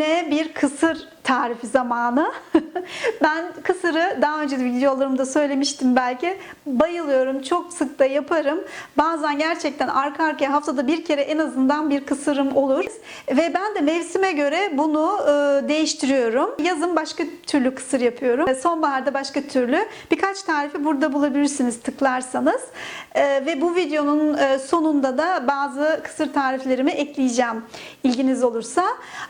yine bir kısır tarifi zamanı. ben kısırı daha önce de videolarımda söylemiştim belki. Bayılıyorum. Çok sık da yaparım. Bazen gerçekten arka arkaya haftada bir kere en azından bir kısırım olur. Ve ben de mevsime göre bunu e, değiştiriyorum. Yazın başka türlü kısır yapıyorum. Sonbaharda başka türlü. Birkaç tarifi burada bulabilirsiniz tıklarsanız. E, Ve bu videonun e, sonunda da bazı kısır tariflerimi ekleyeceğim ilginiz olursa.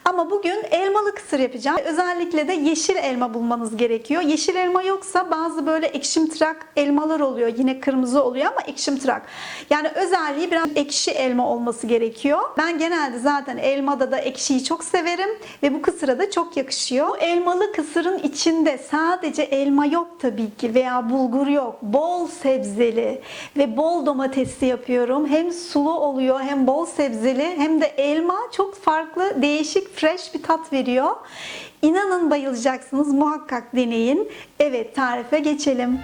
Ama bugün elmalı kısır yapacağım. Özellikle de yeşil elma bulmanız gerekiyor. Yeşil elma yoksa bazı böyle ekşimtırak elmalar oluyor. Yine kırmızı oluyor ama ekşimtırak. Yani özelliği biraz ekşi elma olması gerekiyor. Ben genelde zaten elmada da ekşiyi çok severim ve bu kısıra da çok yakışıyor. Bu elmalı kısırın içinde sadece elma yok tabii ki veya bulgur yok. Bol sebzeli ve bol domatesli yapıyorum. Hem sulu oluyor hem bol sebzeli hem de elma çok farklı, değişik, fresh bir tat veriyor. İnanın bayılacaksınız. Muhakkak deneyin. Evet tarife geçelim.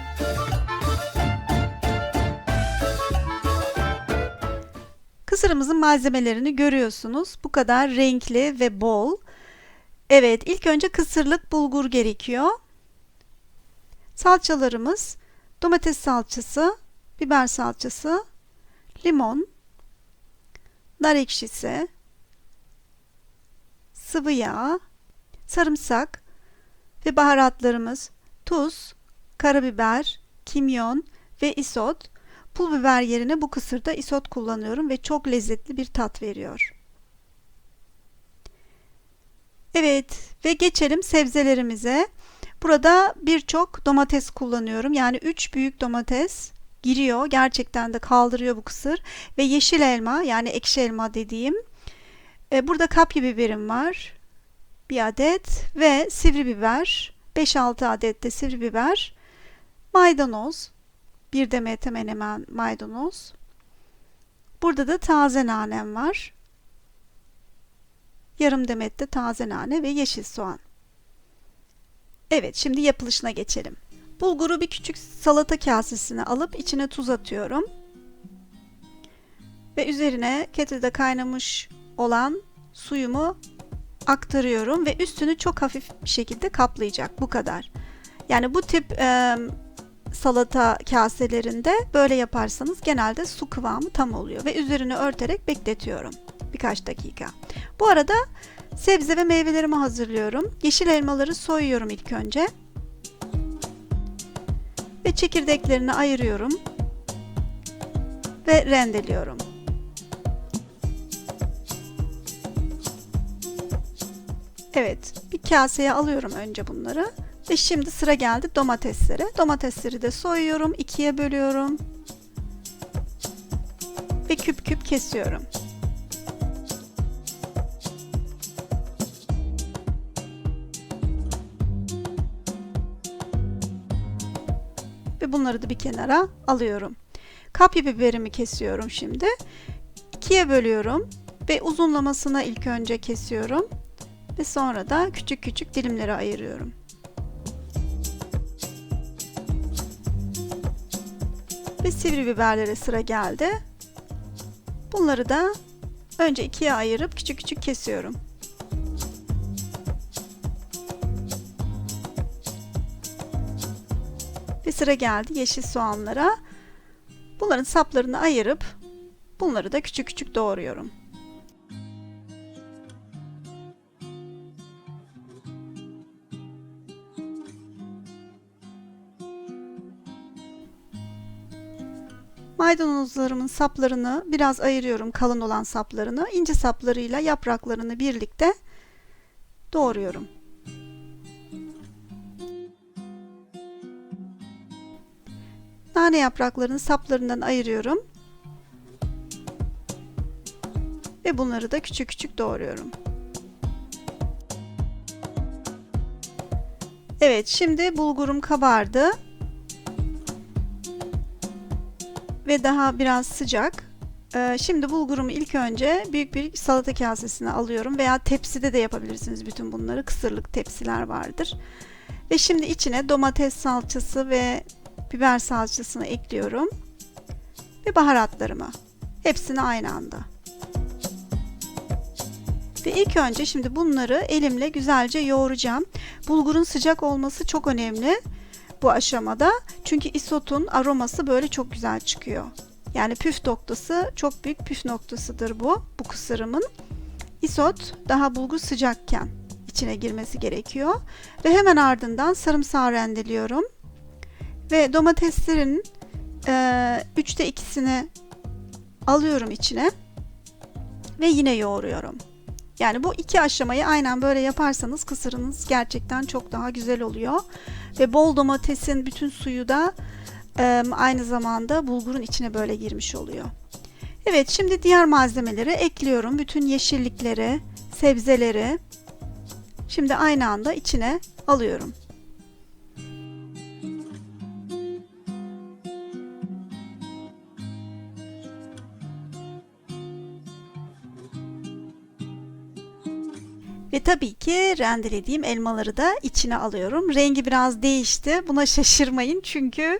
Kısırımızın malzemelerini görüyorsunuz. Bu kadar renkli ve bol. Evet, ilk önce kısırlık bulgur gerekiyor. Salçalarımız domates salçası, biber salçası, limon, nar ekşisi, sıvı yağ, sarımsak ve baharatlarımız tuz, karabiber, kimyon ve isot. Pul biber yerine bu kısırda isot kullanıyorum ve çok lezzetli bir tat veriyor. Evet ve geçelim sebzelerimize. Burada birçok domates kullanıyorum. Yani 3 büyük domates giriyor. Gerçekten de kaldırıyor bu kısır. Ve yeşil elma yani ekşi elma dediğim. E, Burada kapya biberim var. Bir adet ve sivri biber. 5-6 adet de sivri biber. Maydanoz. Bir demet hemen hemen maydanoz. Burada da taze nanem var. Yarım demet de taze nane ve yeşil soğan. Evet, şimdi yapılışına geçelim. Bulguru bir küçük salata kasesine alıp içine tuz atıyorum. Ve üzerine kettle'da kaynamış olan suyumu aktarıyorum ve üstünü çok hafif bir şekilde kaplayacak. Bu kadar. Yani bu tip e, salata kaselerinde böyle yaparsanız genelde su kıvamı tam oluyor ve üzerini örterek bekletiyorum birkaç dakika. Bu arada sebze ve meyvelerimi hazırlıyorum. Yeşil elmaları soyuyorum ilk önce. Ve çekirdeklerini ayırıyorum. Ve rendeliyorum. Evet, bir kaseye alıyorum önce bunları. Ve şimdi sıra geldi domateslere. Domatesleri de soyuyorum, ikiye bölüyorum. Ve küp küp kesiyorum. Ve bunları da bir kenara alıyorum. Kapya biberimi kesiyorum şimdi. İkiye bölüyorum ve uzunlamasına ilk önce kesiyorum ve sonra da küçük küçük dilimlere ayırıyorum. Ve sivri biberlere sıra geldi. Bunları da önce ikiye ayırıp küçük küçük kesiyorum. Ve sıra geldi yeşil soğanlara. Bunların saplarını ayırıp bunları da küçük küçük doğruyorum. Maydanozlarımın saplarını biraz ayırıyorum kalın olan saplarını. ince saplarıyla yapraklarını birlikte doğruyorum. Nane yapraklarının saplarından ayırıyorum. Ve bunları da küçük küçük doğruyorum. Evet, şimdi bulgurum kabardı. Ve daha biraz sıcak. Ee, Şimdi bulgurumu ilk önce büyük bir salata kasesine alıyorum veya tepside de yapabilirsiniz bütün bunları. Kısırlık tepsiler vardır. Ve şimdi içine domates salçası ve biber salçasını ekliyorum. Ve baharatlarımı. Hepsini aynı anda. Ve ilk önce şimdi bunları elimle güzelce yoğuracağım. Bulgurun sıcak olması çok önemli bu aşamada. Çünkü isotun aroması böyle çok güzel çıkıyor. Yani püf noktası çok büyük püf noktasıdır bu bu kısırımın. Isot daha bulgur sıcakken içine girmesi gerekiyor. Ve hemen ardından sarımsağı rendeliyorum. Ve domateslerin e, üçte ikisini alıyorum içine. Ve yine yoğuruyorum. Yani bu iki aşamayı aynen böyle yaparsanız kısırınız gerçekten çok daha güzel oluyor. Ve bol domatesin bütün suyu da aynı zamanda bulgurun içine böyle girmiş oluyor. Evet şimdi diğer malzemeleri ekliyorum. Bütün yeşillikleri, sebzeleri şimdi aynı anda içine alıyorum. Tabii ki rendelediğim elmaları da içine alıyorum. Rengi biraz değişti. Buna şaşırmayın çünkü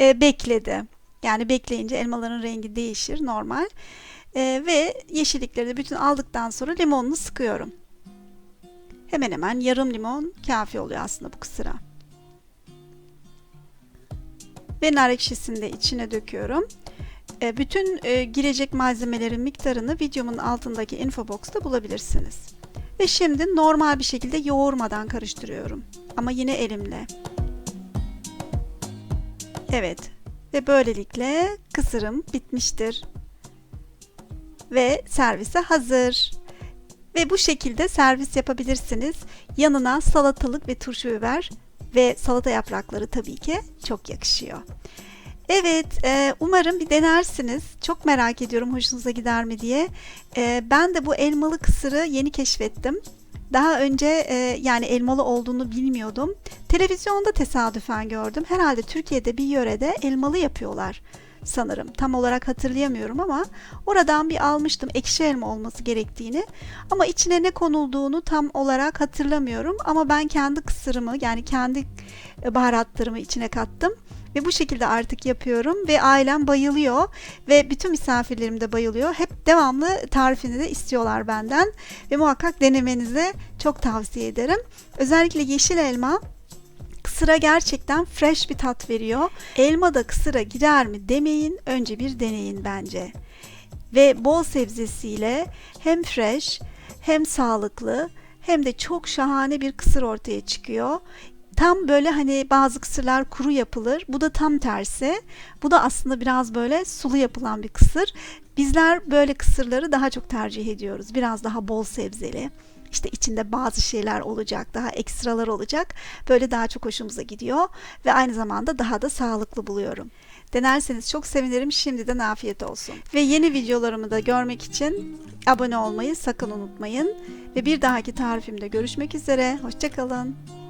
e, bekledi. Yani bekleyince elmaların rengi değişir normal. E, ve yeşillikleri de bütün aldıktan sonra limonunu sıkıyorum. Hemen hemen yarım limon kafi oluyor aslında bu kısıra. Ve nar ekşisini de içine döküyorum. E, bütün e, girecek malzemelerin miktarını videomun altındaki infobox'ta bulabilirsiniz. Ve şimdi normal bir şekilde yoğurmadan karıştırıyorum. Ama yine elimle. Evet. Ve böylelikle kısırım bitmiştir. Ve servise hazır. Ve bu şekilde servis yapabilirsiniz. Yanına salatalık ve turşu biber ve salata yaprakları tabii ki çok yakışıyor. Evet, e, umarım bir denersiniz. Çok merak ediyorum hoşunuza gider mi diye. E, ben de bu elmalı kısırı yeni keşfettim. Daha önce e, yani elmalı olduğunu bilmiyordum. Televizyonda tesadüfen gördüm. Herhalde Türkiye'de bir yörede elmalı yapıyorlar sanırım. Tam olarak hatırlayamıyorum ama oradan bir almıştım ekşi elma olması gerektiğini. Ama içine ne konulduğunu tam olarak hatırlamıyorum. Ama ben kendi kısırımı yani kendi baharatlarımı içine kattım. Ve bu şekilde artık yapıyorum ve ailem bayılıyor ve bütün misafirlerim de bayılıyor. Hep devamlı tarifini de istiyorlar benden ve muhakkak denemenizi çok tavsiye ederim. Özellikle yeşil elma kısıra gerçekten fresh bir tat veriyor. Elma da kısıra girer mi demeyin, önce bir deneyin bence. Ve bol sebzesiyle hem fresh hem sağlıklı hem de çok şahane bir kısır ortaya çıkıyor. Tam böyle hani bazı kısırlar kuru yapılır. Bu da tam tersi. Bu da aslında biraz böyle sulu yapılan bir kısır. Bizler böyle kısırları daha çok tercih ediyoruz. Biraz daha bol sebzeli. İşte içinde bazı şeyler olacak, daha ekstralar olacak. Böyle daha çok hoşumuza gidiyor ve aynı zamanda daha da sağlıklı buluyorum. Denerseniz çok sevinirim. Şimdiden afiyet olsun. Ve yeni videolarımı da görmek için abone olmayı sakın unutmayın. Ve bir dahaki tarifimde görüşmek üzere. Hoşçakalın.